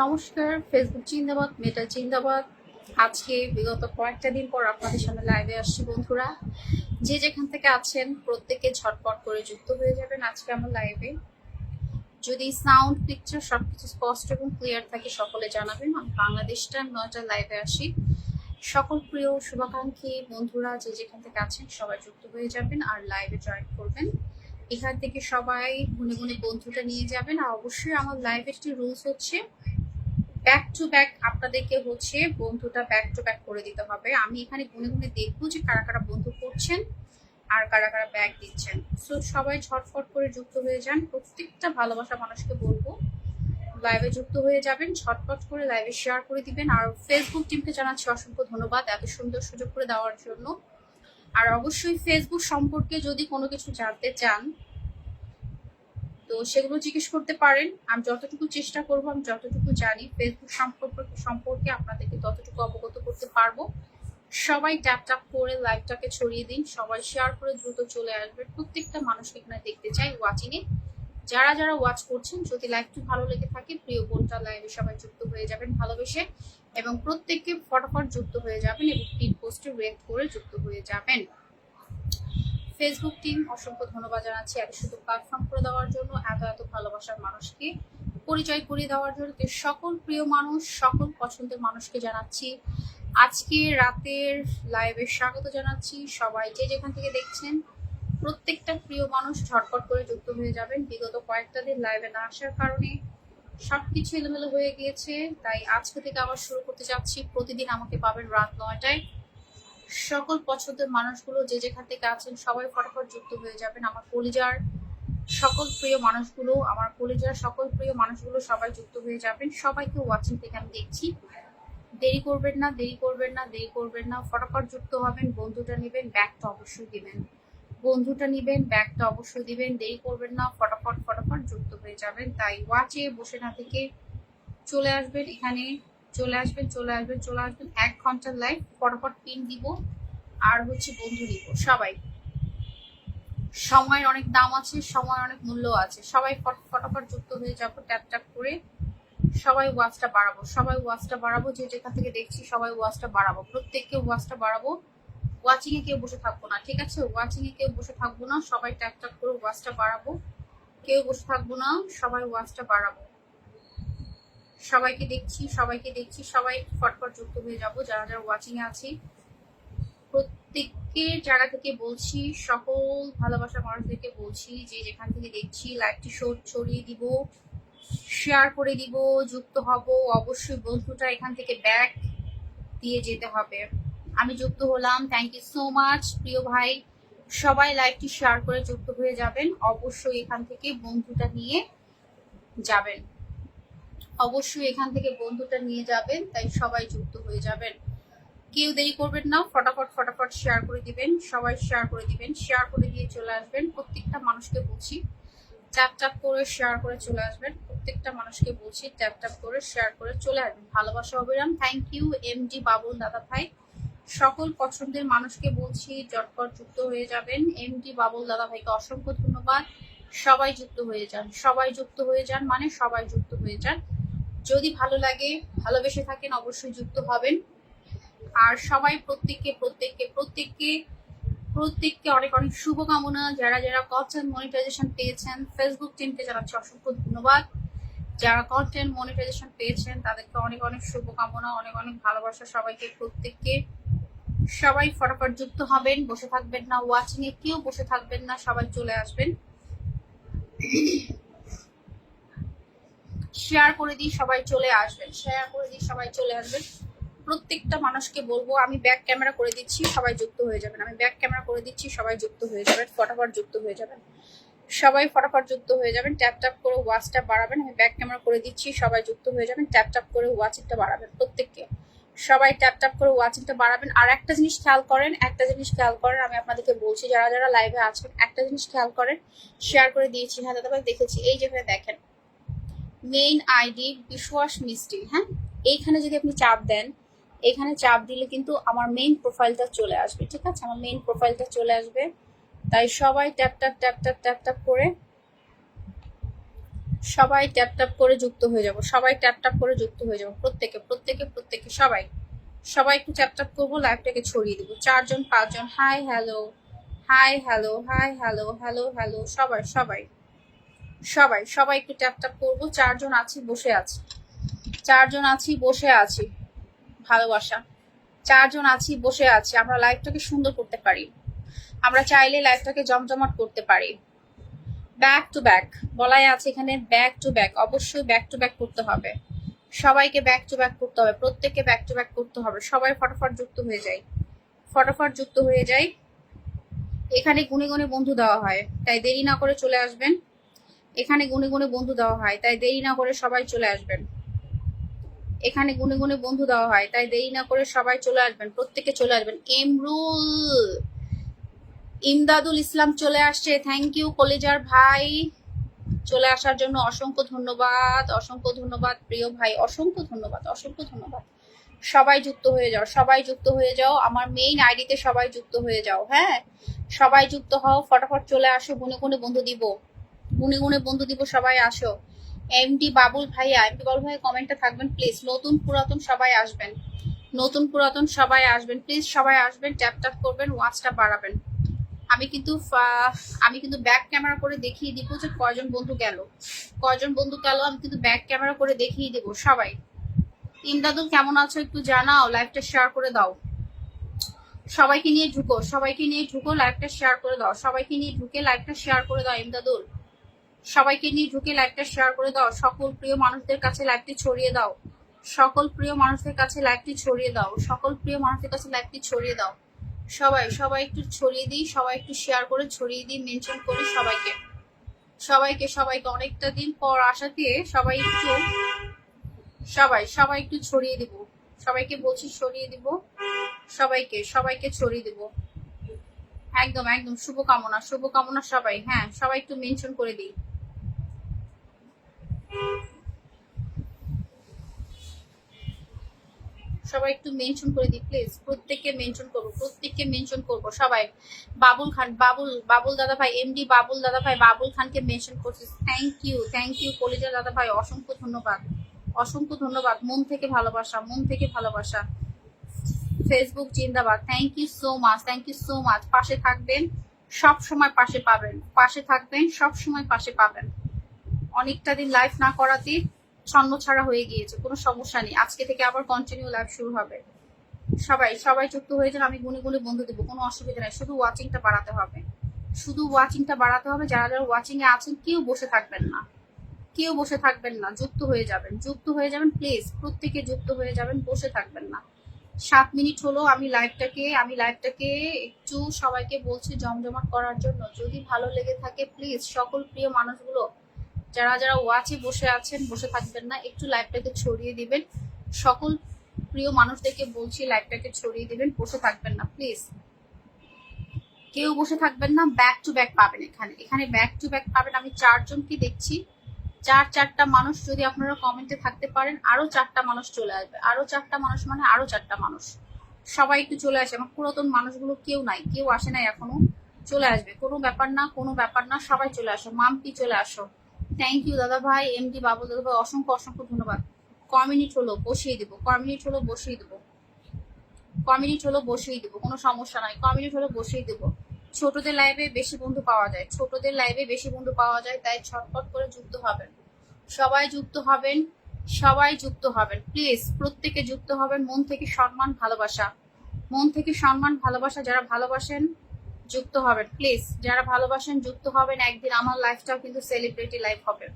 নমস্কার ফেসবুক জিন্দাবাদ মেটা জিন্দাবাদ। আজকে বিগত কয়েকটা দিন পর আপনাদের সামনে লাইভে আসছি বন্ধুরা। যে যেখান থেকে আছেন, প্রত্যেকে ঝটপট করে যুক্ত হয়ে যাবেন আজকে আমার লাইভে যদি সাউন্ড পিকচার সবকিছু স্পষ্ট এবং ক্লিয়ার থাকে, সকলে জানাবেন। আমি বাংলাদেশটা নয়টা লাইভে আসি। সকল প্রিয় শুভাকাঙ্ক্ষী বন্ধুরা, যে যেখান থেকে আছেন, সবাই যুক্ত হয়ে যাবেন আর লাইভে জয়েন করবেন। এখান থেকে সবাই গুনে গুনে বন্ধুটা নিয়ে যাবেন। আর অবশ্যই আমার লাইভের একটি রুলস হচ্ছে ব্যাক টু ব্যাক আপনাদেরকে হচ্ছে বন্ধুটা ব্যাক টু ব্যাক করে দিতে হবে। আমি এখানে গুনে গুনে দেখব যে কারা কারা বন্ধু করছেন আর কারা কারা ব্যাগ দিচ্ছেন। সো সবাই ঝটফট করে যুক্ত হয়ে যান। প্রত্যেকটা ভালোবাসা মানুষকে বলব লাইভে যুক্ত হয়ে যাবেন ঝটপট করে লাইভে শেয়ার করে দিবেন। আর ফেসবুক টিমকে জানাচ্ছি অসংখ্য ধন্যবাদ এত সুন্দর সুযোগ করে দেওয়ার জন্য। আর অবশ্যই ফেসবুক সম্পর্কে যদি কোনো কিছু জানতে চান তো সেগুলো জিজ্ঞেস করতে পারেন। আমি যতটুকু চেষ্টা করব, আমি যতটুকু জানি ফেসবুক সম্পর্কে সম্পর্কে আপনাদেরকে ততটুকু অবগত করতে পারব। সবাই ট্যাপ ট্যাপ করে লাইভটাকে ছড়িয়ে দিন। সবাই শেয়ার করে দ্রুত চলে আসবে। প্রত্যেকটা মানুষকে এখানে দেখতে চাই ওয়াচিং এ। যারা যারা ওয়াচ করছেন, যদি লাইভটি ভালো লেগে থাকে, প্রিয় বোনটা লাইভে সবাই যুক্ত হয়ে যাবেন ভালোবেসে এবং প্রত্যেককে ফটাফট যুক্ত হয়ে যাবেন এবং পিন পোস্টে রেট করে যুক্ত হয়ে যাবেন। ফেসবুক টিম অসংখ্য ধন্যবাদ জানাচ্ছি। এত শুধু প্ল্যাটফর্ম করে দেওয়ার জন্য, এত এত ভালোবাসার মানুষকে পরিচয় করিয়ে দেওয়ার জন্য সকল প্রিয় মানুষ, সকল পছন্দের মানুষকে জানাচ্ছি। আজকে রাতের লাইভে স্বাগত জানাচ্ছি। সবাই যে যেখান থেকে দেখছেন, প্রত্যেকটা প্রিয় মানুষ ঝটপট করে যুক্ত হয়ে যাবেন। বিগত কয়েকটা দিন লাইভে না আসার কারণে সবকিছু এলোমেলো হয়ে গিয়েছে। তাই আজকে থেকে আবার শুরু করতে যাচ্ছি। প্রতিদিন আমাকে পাবেন রাত নয়টায়। সকল পছন্দের মানুষগুলো যে যেখান থেকে আছেন সবাই ফটাফট যুক্ত হয়ে যাবেন। আমার কলিজার সকল প্রিয় মানুষগুলো, আমার কলিজার সকল প্রিয় মানুষগুলো সবাই যুক্ত হয়ে যাবেন। সবাইকে ওয়াচিং থেকে আমি দেখছি। দেরি করবেন না, দেরি করবেন না, দেরি করবেন না। ফটাফট যুক্ত হবেন, বন্ধুটা নেবেন, ব্যাগটা অবশ্যই দিবেন। বন্ধুটা নিবেন, ব্যাগটা অবশ্যই দিবেন, দেরি করবেন না, ফটাফট ফটাফট যুক্ত হয়ে যাবেন। তাই ওয়াচে বসে না থেকে চলে আসবেন। এখানে চলে আসবেন চলে আসবেন চলে আসবেন। এক ঘণ্টার লাইভ ফটাফট পিন দিব। আর হচ্ছে বন্ধু দিব, সবাই। সময়ের অনেক দাম আছে, সময়ের অনেক মূল্য আছে। সবাই ফট- ফটাফট যুক্ত হয়ে যাব ট্যাপ ট্যাপ করে। সবাই ওয়াচটা বাড়াবো, সবাই ওয়াচটা বাড়াবো, যে যেখান থেকে দেখছি সবাই ওয়াচটা বাড়াবো। প্রত্যেককে ওয়াচটা বাড়াবো। ওয়াচিং এ কেউ বসে থাকব না, ঠিক আছে? ওয়াচিং এ কেউ বসে থাকব না, সবাই ট্যাপ ট্যাপ করে ওয়াচটা বাড়াবো। কেউ বসে থাকব না, সবাই ওয়াচটা বাড়াবো। সবাইকে দেখছি সবাইকে দেখছি, সবাই ফটফট যুক্ত হয়ে যাব, যারা যারা ওয়াচিং আছি। প্রত্যেকের জায়গা থেকে বলছি, সকল ভালোবাসার মানুষদেরকে বলছি যে যেখান থেকে দেখছি লাইভটি ছড়িয়ে দিব শেয়ার করে দিব, যুক্ত হব। অবশ্যই বন্ধুটা এখান থেকে ব্যাক দিয়ে যেতে হবে। আমি যুক্ত হলাম। থ্যাংক ইউ সো মাচ প্রিয় ভাই। সবাই লাইভটি শেয়ার করে যুক্ত হয়ে যাবেন। অবশ্যই এখান থেকে বন্ধুটা নিয়ে যাবেন। অবশ্যই এখান থেকে বন্ধুটা নিয়ে যাবেন, তাই সবাই যুক্ত হয়ে যাবেন। কেউ দেরি করবেন না, ফটাফট ফটাফট শেয়ার করে দিবেন, সবাই শেয়ার করে দিবেন শেয়ার করে দিয়ে চলে আসবেন, প্রত্যেকটা মানুষকে বলছি। ট্যাপ ট্যাপ করে শেয়ার করে চলে আসবেন, প্রত্যেকটা মানুষকে বলছি ট্যাপ ট্যাপ করে শেয়ার করে চলে আসবেন। ভালোবাসা অবিরাম thank you M D Babul দাদা ভাই। সকল পছন্দের মানুষকে বলছি জটপট যুক্ত হয়ে যাবেন। এম ডি বাবুল দাদা ভাইকে অসংখ্য ধন্যবাদ। সবাই যুক্ত হয়ে যান, সবাই যুক্ত হয়ে যান মানে সবাই যুক্ত হয়ে যান। যদি ভালো লাগে, ভালোবেসে থাকেন, অবশ্যই যুক্ত হবেন। আর সবাই প্রত্যেককে প্রত্যেককে প্রত্যেককে প্রত্যেককে অনেক অনেক শুভকামনা। যারা যারা কন্টেন্ট মনিটাইজেশন পেয়েছেন ফেসবুক টিমকে জানাচ্ছি অসংখ্য ধন্যবাদ। যারা কন্টেন্ট মনিটাইজেশন পেয়েছেন, তাদেরকে অনেক অনেক শুভকামনা, অনেক অনেক ভালোবাসা সবাইকে, প্রত্যেককে। সবাই ফটাফট যুক্ত হবেন, বসে থাকবেন না ওয়াচিং এ কেউ বসে থাকবেন না, সবাই চলে আসবেন। শেয়ার করে দিই, সবাই চলে আসবেন শেয়ার করে দিই, সবাই চলে আসবেন প্রত্যেকটা মানুষকে বলব, আমি ব্যাক ক্যামেরা করে দিচ্ছি, সবাই যুক্ত হয়ে যাবেন। আমি ব্যাক ক্যামেরা করে দিচ্ছি, সবাই যুক্ত হয়ে যাবেন, ফটাফট যুক্ত হয়ে যাবেন। সবাই ফটাফট যুক্ত হয়ে যাবেন ট্যাপ ট্যাপ করে ওয়াচটা বাড়াবেন, আমি ব্যাক ক্যামেরা করে দিচ্ছি, সবাই যুক্ত হয়ে যাবেন ট্যাপ ট্যাপ করে ওয়াচিংটা বাড়াবেন প্রত্যেককে। সবাই ট্যাপ ট্যাপ করে ওয়াচিংটা বাড়াবেন। আর একটা জিনিস খেয়াল করেন, একটা জিনিস খেয়াল করেন, আমি আপনাদেরকে বলছি, যারা যারা লাইভে আছেন, একটা জিনিস খেয়াল করেন শেয়ার করে দিয়েছি। হ্যাঁ দাদাভাই, দেখেছি। এই যেখানে দেখেন মেইন আইডি বিশ্বাস মিষ্টি হ্যাঁ? এইখানে যদি আপনি চাপ দেন, এখানে চাপ দিলে কিন্তু আমার মেইন প্রোফাইলটা চলে আসবে, ঠিক আছে? আমার মেইন প্রোফাইলটা চলে আসবে। তাই সবাই tap tap tap tap tap tap করে সবাই ট্যাপ ট্যাপ করে যুক্ত হয়ে যাব। সবাই ট্যাপ ট্যাপ করে যুক্ত হয়ে যাব। প্রত্যেকে প্রত্যেকে প্রত্যেকে, সবাই। সবাই একটু ট্যাপ ট্যাপ করব লাইভটাকে ছড়িয়ে দিব। চারজন, পাঁচজন hi hello hi hello hi hello hello hello সবাই সবাই। সবাই সবাই একটু ট্যাপ ট্যাপ করব। চারজন আছি, বসে আছি। চারজন আছি, বসে আছি। ভালোবাসা। চারজন আছি, বসে আছি। আমরা লাইফটাকে সুন্দর করতে পারি। আমরা চাইলে লাইফটাকে জমজমাট করতে পারি। ব্যাক টু ব্যাক বলাই আছে এখানে ব্যাক টু ব্যাক অবশ্যই ব্যাক টু ব্যাক করতে হবে। সবাইকে ব্যাক টু ব্যাক করতে হবে। প্রত্যেককে ব্যাক টু ব্যাক করতে হবে। সবাই ফটাফট যুক্ত হয়ে যায় ফটাফট যুক্ত হয়ে যায় এখানে গুনে গুনে বন্ধু দেওয়া হয়। তাই দেরি না করে চলে আসবেন। এখানে গুনে গুনে বন্ধু দেওয়া হয়, তাই দেরি না করে সবাই চলে আসবেন। এখানে গুনে গুনে বন্ধু দেওয়া হয়, তাই দেরি না করে সবাই চলে আসবেন, প্রত্যেকে চলে আসবেন। এমরুল ইমদাদুল ইসলাম চলে আসছে থ্যাংক ইউ কলেজার ভাই। চলে আসার জন্য অসংখ্য ধন্যবাদ অসংখ্য ধন্যবাদ, প্রিয় ভাই, অসংখ্য ধন্যবাদ অসংখ্য ধন্যবাদ। সবাই যুক্ত হয়ে যাও, সবাই যুক্ত হয়ে যাও, আমার মেইন আইডিতে সবাই যুক্ত হয়ে যাও হ্যাঁ? সবাই যুক্ত হও, ফটাফট চলে আসো, গুনে গুনে বন্ধু দিব। গুনে গুনে বন্ধু দিব, সবাই আসো। এমডি বাবুল ভাইয়া এমডি বাবুল ভাইয়া কমেন্টে থাকবেন প্লিজ নতুন পুরাতন সবাই আসবেন। নতুন পুরাতন সবাই আসবেন প্লিজ সবাই আসবেন ট্যাপ ট্যাপ করবেন ওয়াচটা বাড়াবেন। আমি কিন্তু আমি কিন্তু ব্যাক ক্যামেরা করে দেখিয়ে দিব যে কয়জন বন্ধু গেল। কয়জন বন্ধু গেল, আমি কিন্তু ব্যাক ক্যামেরা করে দেখিয়ে দিব সবাই। ইমদাদুল, কেমন আছো? একটু জানাও লাইভটা শেয়ার করে দাও। সবাইকে নিয়ে ঢুকো, সবাইকে নিয়ে ঢুকো লাইভটা শেয়ার করে দাও। সবাইকে নিয়ে ঢুকে লাইভটা শেয়ার করে দাও, ইমদাদুল। সবাইকে নিয়ে ঢুকে লাইভটা শেয়ার করে দাও। সকল প্রিয় মানুষদের কাছে লাইভটি ছড়িয়ে দাও। সকল প্রিয় মানুষদের কাছে লাইভটি ছড়িয়ে দাও। সকল প্রিয় মানুষদের কাছে লাইভটি ছড়িয়ে দাও। সবাই সবাই একটু ছড়িয়ে দিই, সবাই একটু শেয়ার করে ছড়িয়ে দিই মেনশন করি সবাইকে। সবাইকে সবাইকে অনেকটা দিন পর আসা দিয়ে সবাই একটু, সবাই সবাই একটু ছড়িয়ে দিব। সবাইকে বলছি ছড়িয়ে দিব। সবাইকে সবাইকে ছড়িয়ে দিব। একদম একদম, শুভকামনা শুভকামনা সবাই। হ্যাঁ সবাই একটু মেনশন করে দিই। সবাই একটু মেনশন করে দিই প্লিজ প্রত্যেককে মেনশন করব, প্রত্যেককে মেনশন করব। সবাই, বাবুল খান, বাবুল বাবুল দাদা ভাই এমডি বাবুল দাদা ভাই বাবুল খানকে মেনশন করছিস থ্যাংক ইউ থ্যাংক ইউ কলিজা দাদা ভাই অসংখ্য ধন্যবাদ। অসংখ্য ধন্যবাদ। মন থেকে ভালোবাসা, মন থেকে ভালোবাসা। ফেসবুক জিন্দাবাদ। Thank you so much thank you so much পাশে থাকবেন, সব সময় পাশে পাবেন। পাশে থাকবেন, সব সময় পাশে পাবেন। অনেকটা দিন লাইভ না করাতে ছন্ন ছাড়া হয়ে গিয়েছে, কোনো সমস্যা নেই। আজকে থেকে আবার কন্টিনিউ লাইভ শুরু হবে। সবাই সবাই যুক্ত হয়ে যান আমি গুনে গুনে বন্ধু দেবো, কোনো অসুবিধা নেই। শুধু ওয়াচিংটা বাড়াতে হবে। শুধু ওয়াচিংটা বাড়াতে হবে, যারা যারা ওয়াচিং এ আছেন, কেউ বসে থাকবেন না। কেউ বসে থাকবেন না, যুক্ত হয়ে যাবেন। যুক্ত হয়ে যাবেন প্লিজ প্রত্যেকে যুক্ত হয়ে যাবেন, বসে থাকবেন না। সাত মিনিট হলো আমি লাইভটাকে আমি লাইভটাকে একটু সবাইকে বলছি জমজমাট করার জন্য। যদি ভালো লেগে থাকে প্লিজ সকল প্রিয় মানুষগুলো যারা যারা ওয়াচে বসে আছেন, বসে থাকবেন না, একটু লাইভটাকে ছড়িয়ে দিবেন। সকল প্রিয় মানুষদেরকে বলছি লাইভটাকে ছড়িয়ে দিবেন, বসে থাকবেন না প্লিজ কেউ বসে থাকবেন না ব্যাক টু ব্যাক পাবেন এখানে। এখানে ব্যাক টু ব্যাক পাবেন। আমি চারজনকে দেখছি। চার, চারটা মানুষ যদি আপনারা কমেন্টে থাকতে পারেন, আরও চারটা মানুষ চলে আসবে। আরও চারটা মানুষ মানে আরও চারটা মানুষ। সবাই একটু চলে আসে। আমার পুরাতন মানুষগুলো কেউ নাই, কেউ আসে নাই এখনও। চলে আসবে। কোনো ব্যাপার না, কোনো ব্যাপার না, সবাই চলে আসো। মাম্পি চলে আসো। থ্যাংক ইউ দাদা ভাই এমডি বাবু, দাদা ভাই, অসংখ্য অসংখ্য ধন্যবাদ। ক মিনিট হলো, বসিয়ে দেবো। ক মিনিট হলো, বসিয়ে দেবো। ক মিনিট হলো, বসিয়ে দেবো, কোনো সমস্যা নাই। ক মিনিট হলো, বসিয়ে দিব। ছোটদের লাইভে বেশি বন্ধু পাওয়া যায়। ছোটদের লাইভে বেশি বন্ধু পাওয়া যায়, তাই ছটপট করে যুক্ত হবেন। সবাই যুক্ত হবেন, সবাই যুক্ত হবেন। প্লিজ প্রত্যেকে যুক্ত হবেন। মন থেকে সম্মান, ভালোবাসা। মন থেকে সম্মান, ভালোবাসা, যারা ভালোবাসেন যুক্ত হবেন। প্লিজ যারা ভালোবাসেন, যুক্ত হবেন একদিন। আমার লাইফটাও কিন্তু সেলিব্রিটি লাইফ হবে।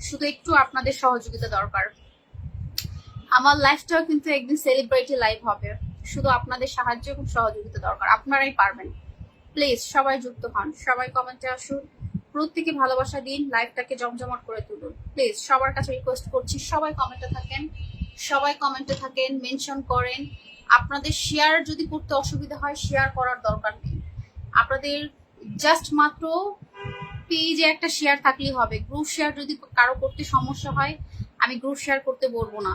শুধু একটু আপনাদের সহযোগিতা দরকার। আমার লাইফটাও কিন্তু একদিন সেলিব্রিটি লাইফ হবে। শুধু আপনাদের সাহায্য এবং সহযোগিতা দরকার। আপনারাই পারবেন। প্লিজ সবাই যুক্ত হন। সবাই কমেন্টে আসুন। প্রত্যেকে ভালোবাসা দিন। লাইফটাকে জমজমাট করে তুলুন। প্লিজ সবার কাছে রিকোয়েস্ট করছি, সবাই কমেন্টে থাকেন। সবাই কমেন্টে থাকেন মেনশন করেন। আপনাদের শেয়ার যদি করতে অসুবিধা হয় শেয়ার করার দরকার নেই। আপনাদের জাস্ট মাত্র পেজে একটা শেয়ার থাকলেই হবে। গ্রুপ শেয়ার যদি কারও করতে সমস্যা হয়, আমি গ্রুপ শেয়ার করতে বলব না।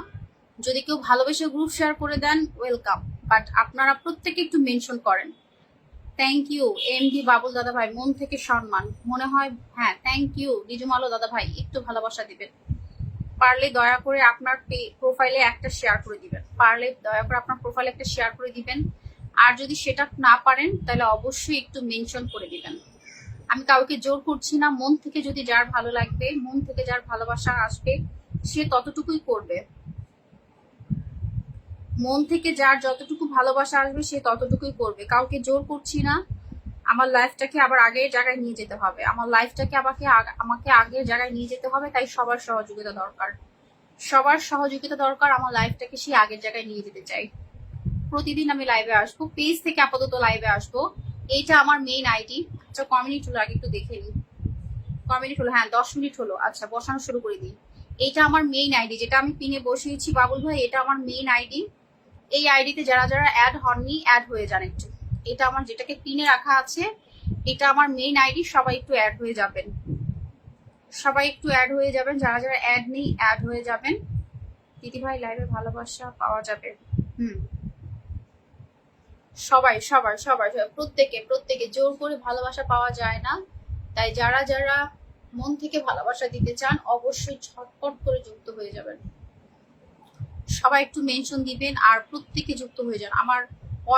যদি কেউ ভালোবেসে গ্রুপ শেয়ার করে দেন ওয়েলকাম বাট আপনারা প্রত্যেকে একটু মেনশন করেন। Thank you M D Babul দাদা ভাই, মন থেকে সম্মান। মনে হয় হ্যাঁ থ্যাংক ইউ রিজুমালো দাদা ভাই, একটু ভালোবাসা দিবেন। পারলে দয়া করে আপনার প্রোফাইলে একটা শেয়ার করে দিবেন। পারলে দয়া করে আপনার প্রোফাইলে একটা শেয়ার করে দিবেন। আর যদি সেটা না পারেন, তাহলে অবশ্যই একটু মেনশন করে দিবেন। আমি কাউকে জোর করছি না, মন থেকে যদি যার ভালো লাগবে, মন থেকে যার ভালোবাসা আসবে, সে ততটুকুই করবে। মন থেকে যার যতটুকু ভালোবাসা আসবে, সে ততটুকুই করবে। কাউকে জোর করছি না, আমার লাইফটাকে আবার আগের জায়গায় নিয়ে যেতে হবে। আমার লাইফটাকে আমাকে আমাকে আগের জায়গায় নিয়ে যেতে হবে, তাই সবার সহযোগিতা দরকার। সবার সহযোগিতা দরকার, আমার লাইফটাকে সেই আগের জায়গায় নিয়ে যেতে চাই। প্রতিদিন আমি লাইভে আসব পেজ থেকে আপাতত লাইভে আসব। এইটা আমার মেইন আইডি আচ্ছা ক মিনিট হলো? আগে একটু দেখে নিই। ক মিনিট হলো? হ্যাঁ দশ মিনিট হলো। আচ্ছা বসানো শুরু করে দিই। এইটা আমার মেইন আইডি যেটা আমি পিনে বসিয়েছি, বাবুল ভাই, এটা আমার মেইন আইডি এই আইডিতে যারা যারা অ্যাড হননি অ্যাড হয়ে যান একটু। এটা আমার যেটাকে পিনে রাখা আছে, এটা আমার মেইন আইডি সবাই একটু অ্যাড হয়ে যাবেন। সবাই একটু অ্যাড হয়ে যাবেন। যারা যারা অ্যাড নেই অ্যাড হয়ে যাবেন। দিদি ভাই লাইভে ভালোবাসা পাওয়া যাবে। হুম। সবাই সবাই সবাই, প্রত্যেকে প্রত্যেকে জোর করে ভালোবাসা পাওয়া যায় না। তাই যারা যারা মন থেকে ভালোবাসা দিতে চান অবশ্যই ঝটপট করে যুক্ত হয়ে যাবেন। সবাই একটু মেনশন দিবেন আর প্রত্যেকে যুক্ত হয়ে যান। আমার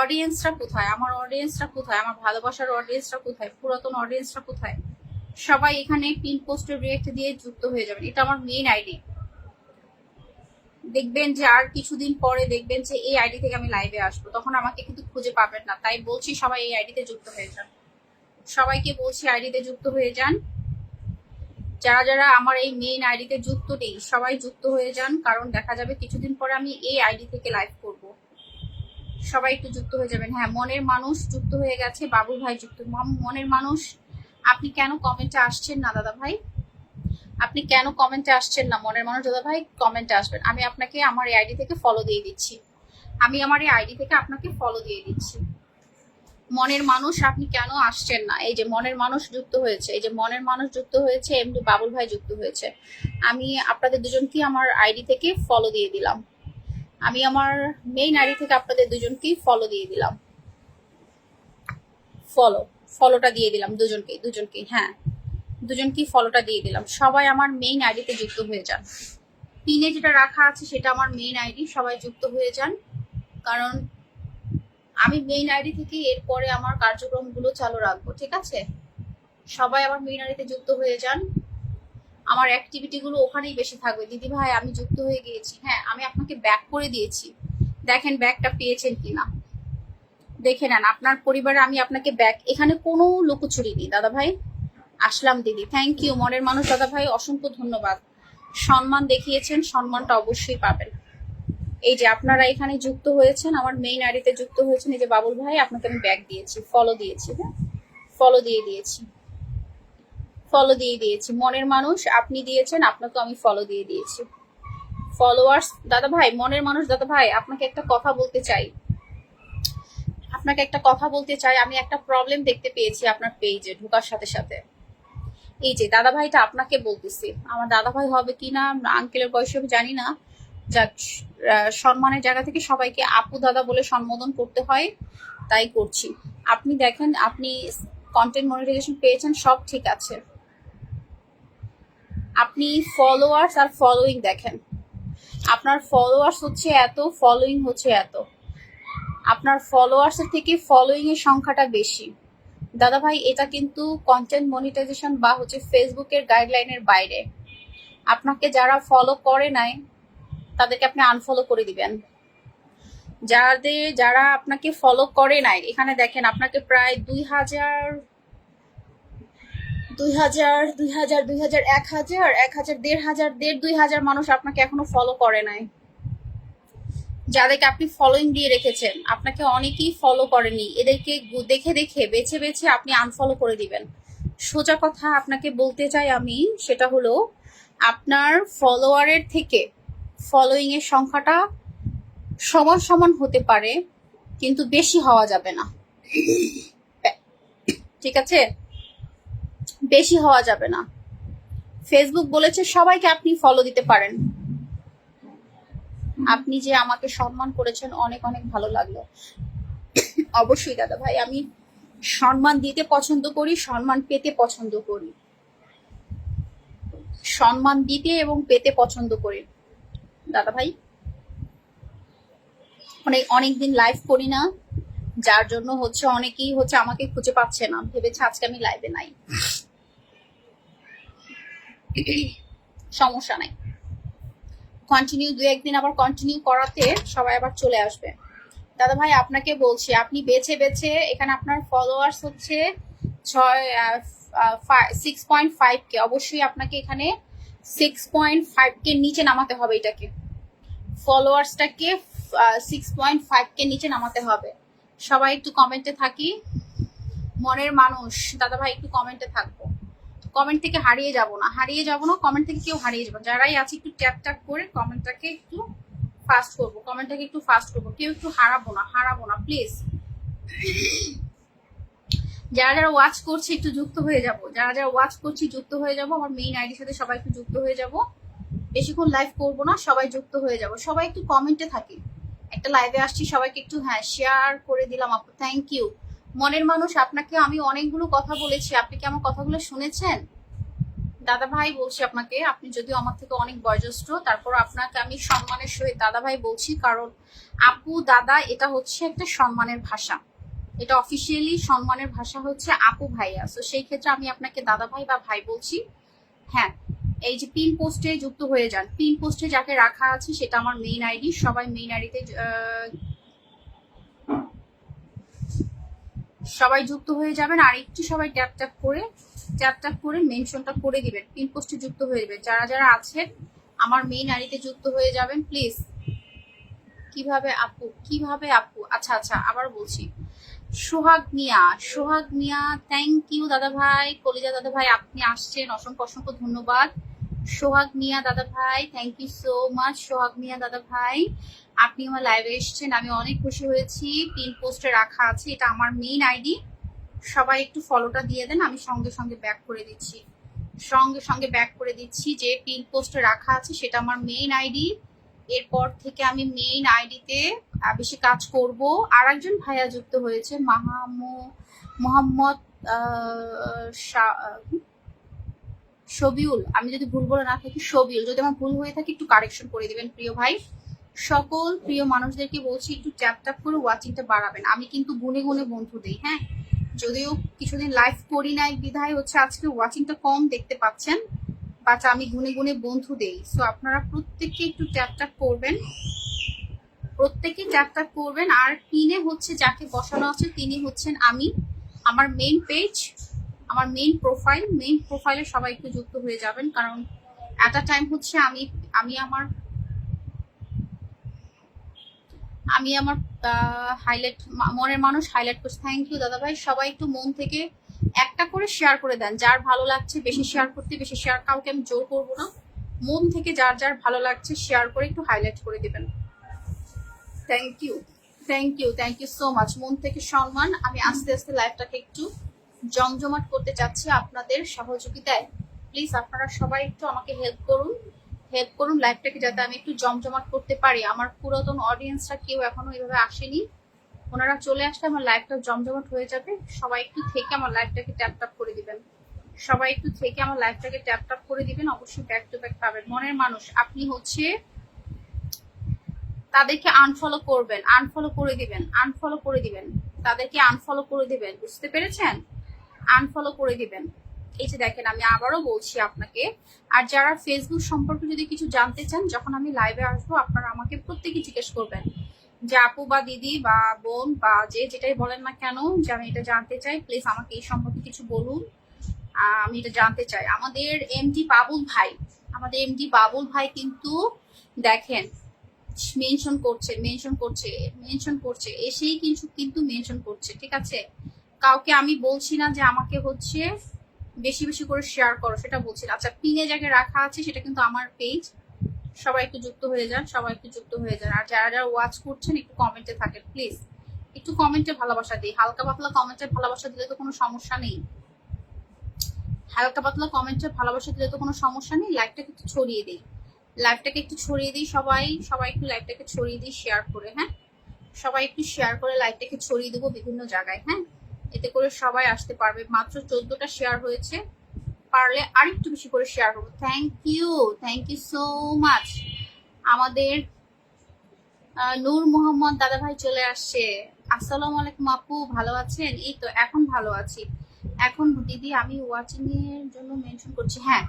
অডিয়েন্সরা কোথায়? আমার অডিয়েন্সরা কোথায়? আমার ভালোবাসার অডিয়েন্সরা কোথায়? পুরাতন অডিয়েন্সরা কোথায়? সবাই এখানে পিন পোস্টের রিয়েক্ট দিয়ে যুক্ত হয়ে যাবেন। এটা আমার মেইন আইডি দেখবেন যে আর কিছুদিন পরে দেখবেন যে এই আইডি থেকে আমি লাইভে আসব। তখন আমাকে কিন্তু খুঁজে পাবেন না। তাই বলছি সবাই এই আইডিতে যুক্ত হয়ে যান। সবাইকে বলছি আইডিতে যুক্ত হয়ে যান। যারা যারা আমার এই মেইন আইডিতে যুক্ত নেই, সবাই যুক্ত হয়ে যান। কারণ দেখা যাবে কিছুদিন পরে আমি এই আইডি থেকে লাইভ করব। সবাই একটু যুক্ত হয়ে যাবেন। হ্যাঁ মনের মানুষ যুক্ত হয়ে গেছে। বাবুল ভাই যুক্ত। মনের মানুষ। আপনি কেন কমেন্টে আসছেন না, দাদা ভাই? আপনি কেন কমেন্টে আসছেন না? মনের মানুষ দাদা ভাই কমেন্টে আসবেন। আমি আপনাকে আমার এই আইডি থেকে ফলো দিয়ে দিচ্ছি। আমি আমার এই আইডি থেকে আপনাকে ফলো দিয়ে দিচ্ছি। মনের মানুষ, আপনি কেন আসছেন না? এই যে মনের মানুষ যুক্ত হয়েছে, এই যে মনের মানুষ যুক্ত হয়েছে এমনি বাবুল ভাই যুক্ত হয়েছে। আমি আপনাদের দুজনকেই আমার আইডি থেকে ফলো দিয়ে দিলাম। আমি আমার মেইন আইডি থেকে আপনাদের দুজনকেই ফলো দিয়ে দিলাম। ফলো ফলোটা দিয়ে দিলাম দুজনকেই দুজনকেই হ্যাঁ। দুজনকেই ফলোটা দিয়ে দিলাম? সবাই আমার মেইন আইডিতে যুক্ত হয়ে যান। পিনে যেটা রাখা আছে সেটা আমার মেইন আইডি সবাই যুক্ত হয়ে যান। কারণ আমি মেইন আইডি থেকে এরপরে আমার কার্যক্রমগুলো চালু রাখব, ঠিক আছে? সবাই আমার মেইন আইডিতে যুক্ত হয়ে যান। আমার অ্যাক্টিভিটি গুলো ওখানেই বেশি থাকবে। দিদি ভাই, আমি যুক্ত হয়ে গিয়েছি। হ্যাঁ আমি আপনাকে ব্যাক করে দিয়েছি। দেখেন ব্যাগটা পেয়েছেন কিনা? দেখে নেন, আপনার পরিবারে আমি আপনাকে ব্যাগ এখানে কোনো লুকোচুরি নেই, দাদা ভাই। আসলাম দিদি। থ্যাংক ইউ মনের মানুষ দাদা ভাই, অসংখ্য ধন্যবাদ। সম্মান দেখিয়েছেন, সম্মানটা অবশ্যই পাবেন। এই যে আপনারা এখানে যুক্ত হয়েছেন, আমার মেইন আইডিতে যুক্ত হয়েছেন এই যে বাবুল ভাই, আপনাকে আমি ব্যাগ দিয়েছি ফলো দিয়েছি হ্যাঁ? ফলো দিয়ে দিয়েছি। ফলো দিয়ে দিয়েছি। মনের মানুষ, আপনি দিয়েছেন আপনাকে আমি ফলো দিয়ে দিয়েছি। ফলোয়ার্স দাদা ভাই, মনের মানুষ দাদা ভাই, আপনাকে একটা কথা বলতে চাই। আপনাকে একটা কথা বলতে চাই, আমি একটা প্রবলেম দেখতে পেয়েছি আপনার পেজে ঢোকার সাথে সাথে। এই যে দাদা ভাইটা আপনাকে বলতেছি, আমার দাদা ভাই হবে কি না, আঙ্কেলের বয়স হবে জানি না, যাক সম্মানের জায়গা থেকে সবাইকে আপু দাদা বলে সম্বোধন করতে হয়, তাই করছি। আপনি দেখেন, আপনি কন্টেন্ট মনিটাইজেশন পেয়েছেন, সব ঠিক আছে। আপনি ফলোয়ার্স আর ফলোইং দেখেন। আপনার ফলোয়ার্স হচ্ছে এত ফলোইং হচ্ছে এত। আপনার ফলোয়ার্স এর থেকে ফলোইং এর সংখ্যাটা বেশি। দাদা ভাই এটা কিন্তু কন্টেন্ট মনিটাইজেশন বা হচ্ছে ফেসবুকের গাইডলাইনের বাইরে। আপনাকে যারা ফলো করে নাই, তাদেরকে আপনি আনফলো করে দিবেন। যাদের, যারা আপনাকে ফলো করে নাই, এখানে দেখেন আপনাকে প্রায় দুই হাজার দুই হাজার দুই হাজার দুই হাজার, এক হাজার এক হাজার, দেড় হাজার, দেড় দুই হাজার মানুষ আপনাকে এখনও ফলো করে নাই। যাদেরকে আপনি ফলোইং দিয়ে রেখেছেন, আপনাকে অনেকেই ফলো করেনি। এদেরকে দেখে দেখে, বেছে বেছে আপনি আনফলো করে দিবেন। সোজা কথা আপনাকে বলতে চাই আমি, সেটা হলো, আপনার ফলোয়ারের থেকে ফলোইং এর সংখ্যাটা সমান সমান হতে পারে, কিন্তু বেশি হওয়া যাবে না। ঠিক আছে? বেশি হওয়া যাবে না। ফেসবুক বলেছে সবাইকে আপনি ফলো দিতে পারেন। আপনি যে আমাকে সম্মান করেছেন, অনেক অনেক ভালো লাগল। অবশ্যই দাদা ভাই, আমি সম্মান দিতে পছন্দ করি, সম্মান পেতে পছন্দ করি। সম্মান দিতে এবং পেতে পছন্দ করি। দাদা ভাই অনেক অনেকদিন লাইভ করি না, যার জন্য হচ্ছে অনেকেই হচ্ছে আমাকে খুঁজে পাচ্ছে না। ভেবেছে আজকে আমি লাইভে নাই। সমস্যা নাই। কন্টিনিউ দু একদিন আবার কন্টিনিউ করাতে সবাই আবার চলে আসবে। দাদা ভাই আপনাকে বলছি, আপনি বেছে বেছে এখানে আপনার ফলোয়ার্স হচ্ছে ছয় সিক্স পয়েন্ট কে। অবশ্যই আপনাকে এখানে সিক্স পয়েন্ট ফাইভ কে নিচে নামাতে হবে এটাকে। ফলোয়ার্সটাকে সিক্স পয়েন্ট ফাইভ কে নিচে নামাতে হবে। সবাই একটু কমেন্টে থাকি। মনের মানুষ। দাদা ভাই একটু কমেন্টে থাকব। কমেন্ট থেকে হারিয়ে যাব না। হারিয়ে যাব না কমেন্ট থেকে কেউ হারিয়ে যাব যারাই আছে, একটু ট্যাপ ট্যাপ করে কমেন্টটাকে একটু ফাস্ট করব কমেন্টটাকে একটু ফাস্ট করব। কেউ একটু হারাবো না হারাবো না প্লিজ যারা যারা ওয়াচ করছে, একটু যুক্ত হয়ে যাব। যারা যারা ওয়াচ করছি, যুক্ত হয়ে যাব। আমার মেইন আইডির সাথে সবাই একটু যুক্ত হয়ে যাব। বেশিক্ষণ লাইভ করব না, সবাই যুক্ত হয়ে যাব। সবাই একটু কমেন্টে থাকি। একটা লাইভে আসছি, সবাইকে একটু হ্যাঁ শেয়ার করে দিলাম। আপু থ্যাংক ইউ মনের মানুষ, আপনাকে আমি অনেকগুলো কথা বলেছি। আপনি কি আমার কথাগুলো শুনেছেন? দাদা ভাই বলছি আপনাকে, আপনি যদিও আমার থেকে অনেক বয়োজ্যেষ্ঠ, তারপর আপনাকে আমি সম্মানের সহিত দাদা ভাই বলছি, কারণ আপু, দাদা, এটা হচ্ছে একটা সম্মানের ভাষা। এটা অফিসিয়ালি সম্মানের ভাষা হচ্ছে আপু ভাইয়া। তো সেই ক্ষেত্রে আমি আপনাকে দাদা ভাই বা ভাই বলছি। হ্যাঁ এই যে পিন পোস্টে যুক্ত হয়ে যান। পিন পোস্টে যাকে রাখা আছে, সেটা আমার মেইন আইডি সবাই মেইন আইডিতে সবাই যুক্ত হয়ে যাবেন আর একটু সবাই ট্যাপ ট্যাপ করে ট্যাপ ট্যাপ করে মেনশনটা করে দিবেন পিন পোস্টে যুক্ত হয়ে যাবেন। যারা যারা আছেন, আমার মেইন আইডিতে যুক্ত হয়ে যাবেন প্লিজ কীভাবে আপু কীভাবে আপু? আচ্ছা আচ্ছা আবার বলছি। সোহাগ মিয়া সোহাগ মিয়া থ্যাংক ইউ দাদা ভাই, কলিজা দাদা ভাই, আপনি আসছেন, অসংখ্য অসংখ্য ধন্যবাদ। সোহাগ মিয়া দাদা ভাই thank you so much Sohag Miah দাদা ভাই। আপনি আমার লাইভে এসেছেন, আমি অনেক খুশি হয়েছি। পিন পোস্টে রাখা আছে, এটা আমার মেইন আইডি সবাই একটু ফলোটা দিয়ে দেন, আমি সঙ্গে সঙ্গে ব্যাক করে দিচ্ছি। সঙ্গে সঙ্গে ব্যাক করে দিচ্ছি যে পিন পোস্টে রাখা আছে, সেটা আমার মেইন আইডি এরপর থেকে আমি মেইন আইডিতে বেশি কাজ করব। আর একজন ভাইয়া যুক্ত হয়েছে, মাহামু, মোহাম্মদ শবিউল। আমি যদি ভুল বলে না থাকি, শবিউল। যদি আমার ভুল হয়ে থাকে, একটু কারেকশন করে দিবেন, প্রিয় ভাই। সকল প্রিয় মানুষদেরকে বলছি, একটু ট্যাপ ট্যাপ করে ওয়াচিংটা বাড়াবেন। আমি কিন্তু গুনে গুনে বন্ধু দিই হ্যাঁ? যদিও কিছুদিন লাইভ করি নাই, বিধায় হচ্ছে আজকে ওয়াচিংটা কম দেখতে পাচ্ছেন বাট আমি গুনে গুনে বন্ধু দেই। সো আপনারা প্রত্যেককে একটু ট্যাপ ট্যাপ করবেন প্রত্যেকে ট্যাপ ট্যাপ করবেন, আর পিনে হচ্ছে যাকে বসানো আছে, তিনি হচ্ছেন আমি। আমার মেইন পেজ আমার মেইন প্রোফাইল মেইন প্রোফাইলে সবাই একটু যুক্ত হয়ে যাবেন, কারণ অ্যাট টাইম হচ্ছে আমি আমি আমার আমি আমার হাইলাইট মনের মানুষ হাইলাইট করছি। থ্যাংক ইউ দাদা ভাই সবাই একটু মন থেকে একটা করে শেয়ার করে দেন। যার ভালো লাগছে বেশি শেয়ার করতে বেশি শেয়ার কাউকে আমি জোর করব না। মন থেকে যার যার ভালো লাগছে শেয়ার করে একটু হাইলাইট করে দেবেন। Thank you thank you thank you so much মন থেকে সম্মান। আমি আস্তে আস্তে লাইফটাকে একটু জমজমাট করতে চাচ্ছি আপনাদের সহযোগিতায়। প্লিজ আপনারা সবাই একটু আমাকে হেল্প করুন। হেল্প করুন লাইফটাকে যাতে আমি একটু জমজমাট করতে পারি। আমার পুরাতন অডিয়েন্সরা কেউ এখনও এভাবে আসেনি। ওনারা চলে আসলে আমার লাইফটা জমজমাট হয়ে যাবে। সবাই একটু থেকে আমার লাইফটাকে ট্যাপ ট্যাপ করে দিবেন। সবাই একটু থেকে আমার লাইফটাকে ট্যাপ ট্যাপ করে দিবেন, অবশ্যই ব্যাক টু ব্যাক পাবেন। মনের মানুষ, আপনি হচ্ছে তাদেরকে আনফলো করবেন আনফলো করে দিবেন আনফলো করে দিবেন। তাদেরকে আনফলো করে দিবেন, বুঝতে পেরেছেন? আনফলো করে দিবেন। এই যে দেখেন, আমি আবারও বলছি আপনাকে, আর যারা ফেসবুক সম্পর্কে যদি কিছু জানতে চান, যখন আমি লাইভে আসব, আপনারা আমাকে প্রত্যেকে জিজ্ঞেস করবেন। যে আপু বা দিদি বা বোন বা যে যেটাই বলেন না কেন, যে আমি এটা জানতে চাই প্লিজ আমাকে এই সম্পর্কে কিছু বলুন। আমি এটা জানতে চাই। আমাদের এমডি বাবুল ভাই, আমাদের এমডি বাবুল ভাই কিন্তু দেখেন মেনশন করছে মেনশন করছে মেনশন করছে, এসেই কিন্তু কিন্তু মেনশন করছে, ঠিক আছে? কাউকে আমি বলছি না যে আমাকে হচ্ছে বেশি বেশি করে শেয়ার করো, সেটা বলছিল আচ্ছা পিনে জায়গায় রাখা আছে, সেটা কিন্তু আমার পেজ সবাই একটু যুক্ত হয়ে যান, সবাই একটু যুক্ত হয়ে যান। আর যারা যারা ওয়াচ করছেন, একটু কমেন্টে থাকেন প্লিজ একটু কমেন্টে ভালোবাসা দিই। হালকা পাতলা কমেন্টে ভালোবাসা দিলে তো কোনো সমস্যা নেই। হালকা পাতলা কমেন্টে ভালোবাসা দিলে তো কোনো সমস্যা নেই। লাইভটাকে একটু ছড়িয়ে দিই। লাইভটাকে একটু ছড়িয়ে দিই সবাই। সবাই একটু লাইভটাকে ছড়িয়ে দিই শেয়ার করে হ্যাঁ? সবাই একটু শেয়ার করে লাইভটাকে ছড়িয়ে দেবো বিভিন্ন জায়গায় হ্যাঁ? এতে করে সবাই আসতে পারবে। মাত্র চোদ্দটা শেয়ার হয়েছে। পারলে আরেকটু বেশি করে শেয়ার করব। Thank you thank you so much আমাদের নূর মোহাম্মদ দাদা ভাই চলে আসছে। আসসালামু আলাইকুম আপু, ভালো আছেন? এই তো, এখন ভালো আছি। এখন দিদি, আমি ওয়াচিং এর জন্য মেনশন করছি। হ্যাঁ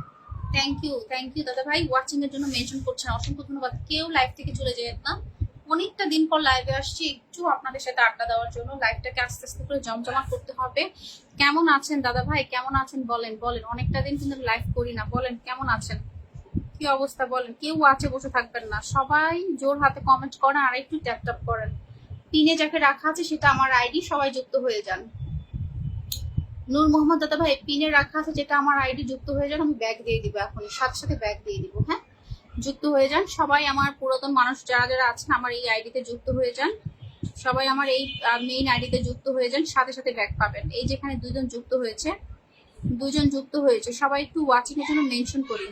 থ্যাংক ইউ থ্যাংক ইউ দাদা ভাই ওয়াচিং এর জন্য মেনশন করছেন। অসংখ্য ধন্যবাদ। কেউ লাইভ থেকে চলে যেত না। অনেকটা দিন পর লাইভে আসছি, একটু আপনাদের সাথে আড্ডা দেওয়ার জন্য। লাইভটাকে আস্তে আস্তে করে জমজমা করতে হবে। কেমন আছেন দাদা ভাই? কেমন আছেন? বলেন বলেন। অনেকটা দিন কিন্তু লাইভ করি না। বলেন, কেমন আছেন? কি অবস্থা? বলেন। কেউ আছে, বসে থাকবেন না। সবাই জোর হাতে কমেন্ট করেন আর একটু ট্যাপ ট্যাপ করেন। পিনে যাকে রাখা আছে, সেটা আমার আইডি সবাই যুক্ত হয়ে যান। নূর মোহাম্মদ দাদা ভাই, পিনে রাখা আছে, যেটা আমার আইডি যুক্ত হয়ে যান। আমি ব্যাগ দিয়ে দিব এখন সাথে সাথে ব্যাগ দিয়ে দিব হ্যাঁ? যুক্ত হয়ে যান। সবাই আমার পুরাতন মানুষ যারা যারা আছেন, আমার এই আইডিতে যুক্ত হয়ে যান। সবাই আমার এই মেইন আইডিতে যুক্ত হয়ে যান, সাথে সাথে ব্যাগ পাবেন। এই যেখানে দুজন যুক্ত হয়েছে দুজন যুক্ত হয়েছে, সবাই একটু ওয়াচিং এর জন্য মেনশন করি।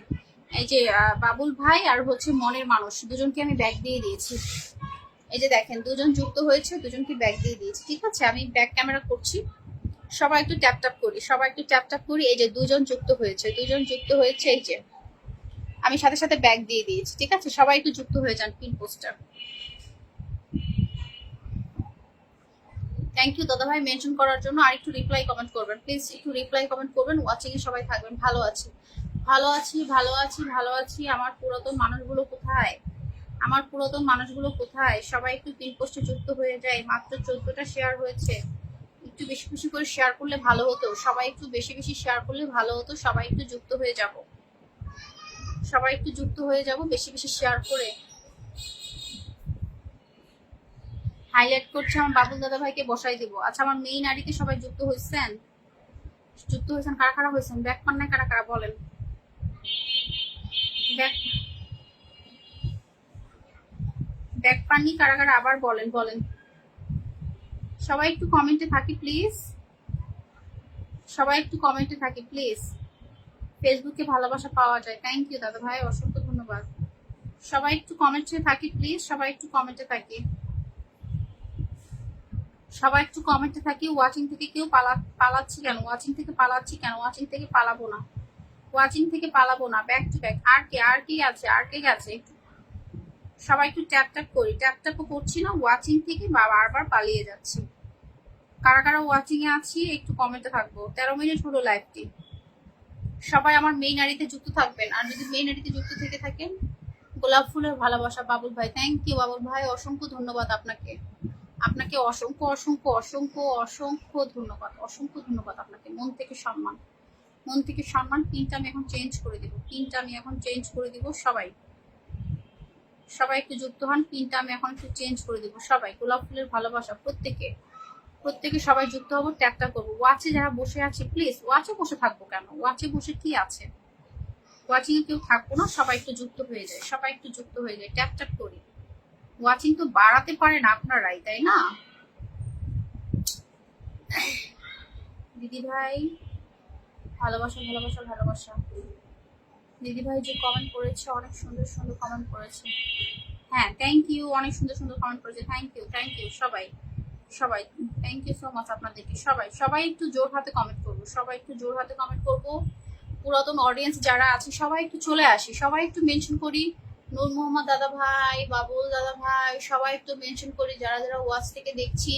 এই যে বাবুল ভাই আর হচ্ছে মনের মানুষ, দুজনকে আমি ব্যাগ দিয়ে দিয়েছি। এই যে দেখেন, দুজন যুক্ত হয়েছে, দুজনকে ব্যাগ দিয়ে দিয়েছি। ঠিক আছে, আমি ব্যাক ক্যামেরা করছি। সবাই একটু ট্যাপ ট্যাপ করি, সবাই একটু ট্যাপ ট্যাপ করি। এই যে দুজন যুক্ত হয়েছে, দুজন যুক্ত হয়েছে, এই যে। আমি সাথে সাথে ব্যাগ দিয়ে দিয়েছি, ঠিক আছে? সবাই একটু যুক্ত হয়ে যান পিন পোস্টার থ্যাংক ইউ দাদা ভাই মেনশন করার জন্য আর একটু রিপ্লাই কমেন্ট করবেন। প্লিজ একটু রিপ্লাই কমেন্ট করবেন ওয়াচিং এ সবাই থাকবেন। ভালো আছি। ভালো আছি ভালো আছি ভালো আছি। আমার পুরাতন মানুষগুলো কোথায়? আমার পুরাতন মানুষগুলো কোথায়? সবাই একটু পিন পোস্টে যুক্ত হয়ে যায়। মাত্র চোদ্দটা শেয়ার হয়েছে। একটু বেশি বেশি করে শেয়ার করলে ভালো হতো। সবাই একটু বেশি বেশি শেয়ার করলে ভালো হতো। সবাই একটু যুক্ত হয়ে যাব। সবাই একটু যুক্ত হয়ে যাব, বেশি বেশি শেয়ার করে। হাইলাইট করছে আমার বাবুল দাদা ভাইকে বসাই দিব। আচ্ছা আমার মেইন আইডিতে সবাই যুক্ত হয়েছেন? যুক্ত হয়েছেন কারা কারা হয়েছেন? ব্যাক পান না কারা কারা, বলেন। ব্যাক ব্যাক পাননি কারা কারা, আবার বলেন বলেন। সবাই একটু কমেন্টে থাকি প্লিজ সবাই একটু কমেন্টে থাকি প্লিজ ফেসবুকে ভালোবাসা পাওয়া যায়। থ্যাংক ইউ দাদা ভাই, অসংখ্য ধন্যবাদ। সবাই একটু কমেন্টে থাকি প্লিজ সবাই একটু কমেন্টে থাকি। সবাই একটু কমেন্টে থাকি ওয়াচিং থেকে কেউ পালা, পালাচ্ছি কেন? ওয়াচিং থেকে পালাচ্ছি কেন? ওয়াচিং থেকে পালাবো না। ওয়াচিং থেকে পালাবো না ব্যাক টু ব্যাক আর কে আর কে আছে? আর কে গেছে? সবাই একটু ট্যাপ ট্যাপ করি। ট্যাপ ট্যাপও করছি না ওয়াচিং থেকে বারবার পালিয়ে যাচ্ছি। কারা কারা ওয়াচিং এ আছি, একটু কমেন্টে থাকব। তেরো মিনিট হলো লাইভটি সবাই আমার মেইন আড়িতে যুক্ত থাকবেন। আর যদি মেইন আড়িতে যুক্ত থেকে থাকেন, গোলাপ ফুলের ভালোবাসা, বাবুল ভাই থ্যাংক ইউ বাবুল ভাই, অসংখ্য ধন্যবাদ আপনাকে। আপনাকে অসংখ্য অসংখ্য অসংখ্য অসংখ্য ধন্যবাদ অসংখ্য ধন্যবাদ আপনাকে। মন থেকে সম্মান। মন থেকে সম্মান পিনটা আমি এখন চেঞ্জ করে দিব। পিনটা আমি এখন চেঞ্জ করে দিব সবাই। সবাই একটু যুক্ত হন পিনটা আমি এখন একটু চেঞ্জ করে দিব সবাই। গোলাপ ফুলের ভালোবাসা প্রত্যেকে। প্রত্যেকে সবাই যুক্ত হব ট্যাপটা করব। ওয়াচে যারা বসে আছে প্লিজ ওয়াচে বসে থাকব কেন? ওয়াচে বসে কি আছে? ওয়াচিং এ কেউ থাকব না, সবাই একটু যুক্ত হয়ে যায়, সবাই একটু যুক্ত হয়ে যায় ট্যাপ ট্যাপ করি। ওয়াচিং তো বাড়াতে পারেন আপনারাই তাই না? দিদি ভাই ভালোবাসা ভালোবাসা ভালোবাসা। দিদি ভাই যে কমেন্ট করেছে, অনেক সুন্দর সুন্দর কমেন্ট করেছে। হ্যাঁ থ্যাংক ইউ অনেক সুন্দর সুন্দর কমেন্ট করেছে। থ্যাংক ইউ থ্যাংক ইউ সবাই। সবাই থ্যাংক ইউ সো মাচ আপনাদেরকে, সবাই সবাই একটু জোর হাতে কমেন্ট করব, সবাই একটু জোর হাতে কমেন্ট পুরাতন অডিয়েন্স যারা আছে, সবাই একটু চলে আসি, সবাই একটু মেনশন করি। নূর মোহাম্মদ দাদা ভাই, বাবুল দাদা ভাই, সবাই একটু মেনশন করি, যারা যারা ওয়াচ থেকে দেখছি।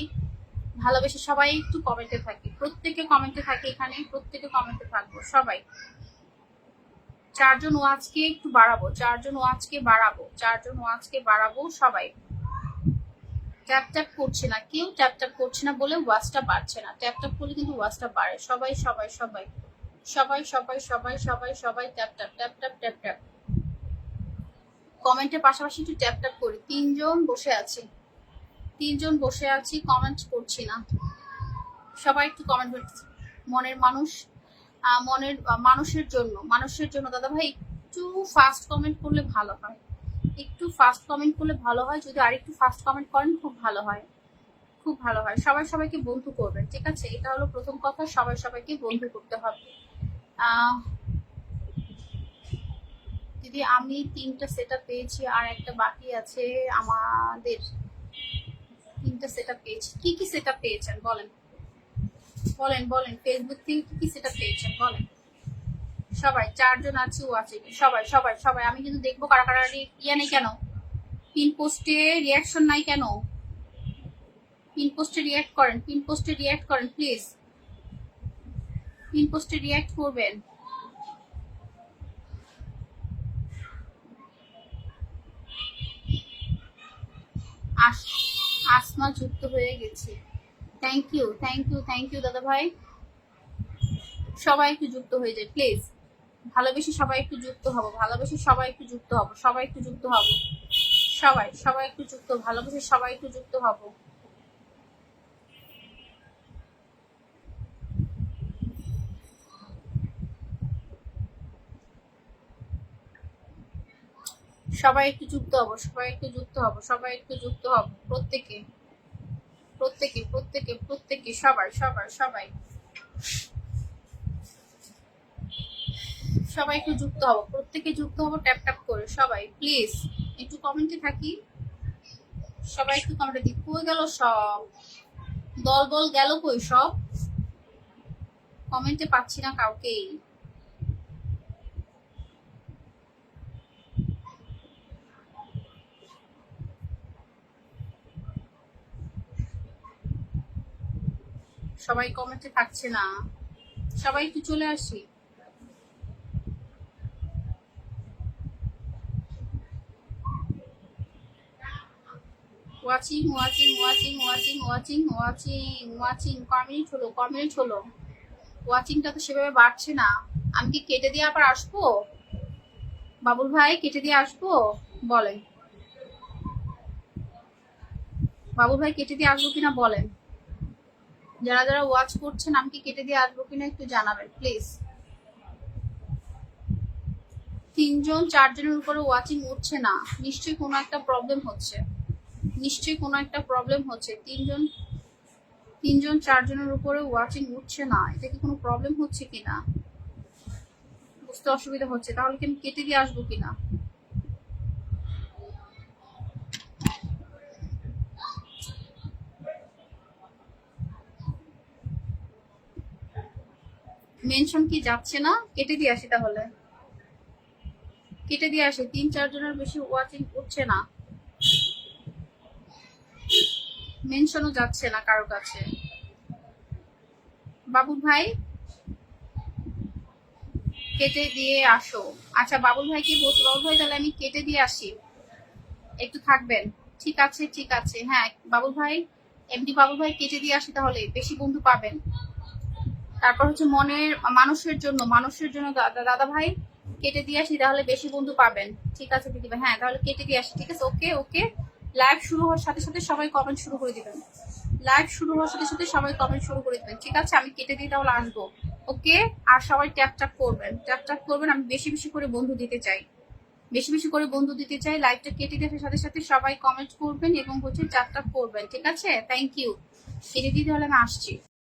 ভালোবেসে সবাই একটু কমেন্টে থাকি, প্রত্যেকে কমেন্টে থাকি এখানে প্রত্যেকে কমেন্টে থাকব, সবাই। চারজন ওয়াচকে একটু বাড়াবো, চারজন ওয়াচকে বাড়াবো, চারজন ওয়াচকে বাড়াবো, সবাই। ট্যাপ ট্যাপ করছে না, কেউ ট্যাপ ট্যাপ করছে না বলে ওয়াচটা বাড়ছে না। ট্যাপ ট্যাপ করলে কিন্তু ওয়াচটা বাড়ে। সবাই সবাই সবাই সবাই সবাই সবাই সবাই সবাই tap tap tap tap tap tap কমেন্টের পাশাপাশি একটু ট্যাপ ট্যাপ করি। তিনজন বসে আছে। তিনজন বসে আছি কমেন্ট করছি না। সবাই একটু কমেন্ট করছি। মনের মানুষ মনের মানুষের জন্য মানুষের জন্য। দাদা ভাই একটু ফাস্ট কমেন্ট করলে ভালো হয়। একটু ফাস্ট কমেন্ট করলে ভালো হয়, যদি আরেকটু ফাস্ট কমেন্ট করেন, খুব ভালো হয়। খুব ভালো হয়। সবাই সবাইকে বন্ধু করবেন, ঠিক আছে? এটা হলো প্রথম কথা, সবাই সবাইকে বন্ধু করতে হবে। দিদি, আমি তিনটা সেটা পেয়েছি আর একটা বাকি আছে আমাদের। তিনটা সেটা পেয়েছি। কি কি সেটা পেয়েছেন? বলেন। বলেন বলেন। ফেসবুক থেকে কি কি সেটা পেয়েছেন? বলেন। সবাই, চারজন আছে, ও আছে। সবাই সবাই সবাই। আমি কিন্তু দেখব কারা কারা ইয়ে নেই কেন? পিন পোস্টে রিয়াকশন নাই কেন? পিন পোস্টে রিয়াক্ট করেন, পিন পোস্টে রিয়াক্ট করেন প্লিজ পিন পোস্টে রিয়াক্ট করবেন। আস, আসমা যুক্ত হয়ে গেছে। Thank you thank you thank you দাদা ভাই সবাই একটু যুক্ত হয়ে যায় প্লিজ ভালোবেসে সবাই একটু যুক্ত হব, ভালোবেসে সবাই একটু যুক্ত হব, সবাই একটু যুক্ত হব। সবাই সবাই একটু যুক্ত, ভালোবেসে সবাই একটু যুক্ত হব। সবাই একটু যুক্ত হব, সবাই একটু যুক্ত হব, সবাই একটু যুক্ত হব প্রত্যেকে। প্রত্যেকে প্রত্যেকে প্রত্যেকে, সবাই সবাই সবাই। সবাই একটু যুক্ত হব। প্রত্যেকে যুক্ত হব, ট্যাপ ট্যাপ করে। সবাই প্লিজ একটু কমেন্টে থাকি। সবাই একটু কমেন্টে দিক কই গেল সব? দল বল গেল কই সব? কমেন্টে পাচ্ছি না কাউকেই। সবাই কমেন্টে থাকছে না। সবাই একটু চলে আসি। Watching watching watching watching watching watching watching ক মিনিট হলো ক মিনিট হলো ওয়াচিংটা তো সেভাবে বাড়ছে না। আমি কি কেটে দিয়ে আবার আসব? বাবুল ভাই, কেটে দিয়ে আসব? বলেন। বাবুল ভাই, কেটে দিয়ে আসব কিনা বলেন। যারা যারা ওয়াচ করছেন, আমি কি কেটে দিয়ে আসব কিনা একটু জানাবেন, প্লিজ। তিনজন, চারজনের উপরে ওয়াচিং উঠছে না। নিশ্চয়ই কোনো একটা প্রবলেম হচ্ছে। নিশ্চয়ই কোনো একটা প্রবলেম হচ্ছে। তিনজন তিনজন, চারজনের উপরে ওয়াচিং উঠছে না। এটা কি কোনো প্রবলেম হচ্ছে কিনা বুঝতে অসুবিধা হচ্ছে। তাহলে কি আমি কেটে দিয়ে আসব কিনা মেনশন কি যাচ্ছে না? কেটে দিয়ে আসি তাহলে। কেটে দিয়ে আসি। তিন, চারজনের বেশি ওয়াচিং উঠছে না। মেনশনও যাচ্ছে না কারও কাছে। বাবুল ভাই, কেটে দিয়ে আসো। আচ্ছা বাবুল ভাই কি বলছো? বাবুল ভাই, তাহলে আমি কেটে দিয়ে আসি। একটু থাকবেন। ঠিক আছে ঠিক আছে। হ্যাঁ বাবুল ভাই এমনি বাবুল ভাই, কেটে দিয়ে আসি তাহলে। বেশি বন্ধু পাবেন। তারপর হচ্ছে মনের, মানুষের জন্য মানুষের জন্য দাদা দাদা ভাই, কেটে দিয়ে আসি তাহলে বেশি বন্ধু পাবেন। ঠিক আছে, দিদি ভাই। হ্যাঁ তাহলে কেটে দিয়ে আসি। ঠিক আছে, ওকে ওকে। লাইভ শুরু হওয়ার সাথে সাথে সবাই কমেন্ট শুরু করে দিবেন। লাইভ শুরু হওয়ার সাথে সাথে সবাই কমেন্ট শুরু করে দেবেন। ঠিক আছে, আমি কেটে দিয়ে তাহলে আসব। ওকে আর সবাই ট্যাপ ট্যাপ করবেন। ট্যাপ ট্যাপ করবেন, আমি বেশি বেশি করে বন্ধু দিতে চাই। বেশি বেশি করে বন্ধু দিতে চাই লাইভটা কেটে দেওয়ার সাথে সাথে সবাই কমেন্ট করবেন এবং হচ্ছে ট্যাপ ট্যাপ করবেন। ঠিক আছে? থ্যাংক ইউ কেটে দিয়ে তাহলে আমি আসছি।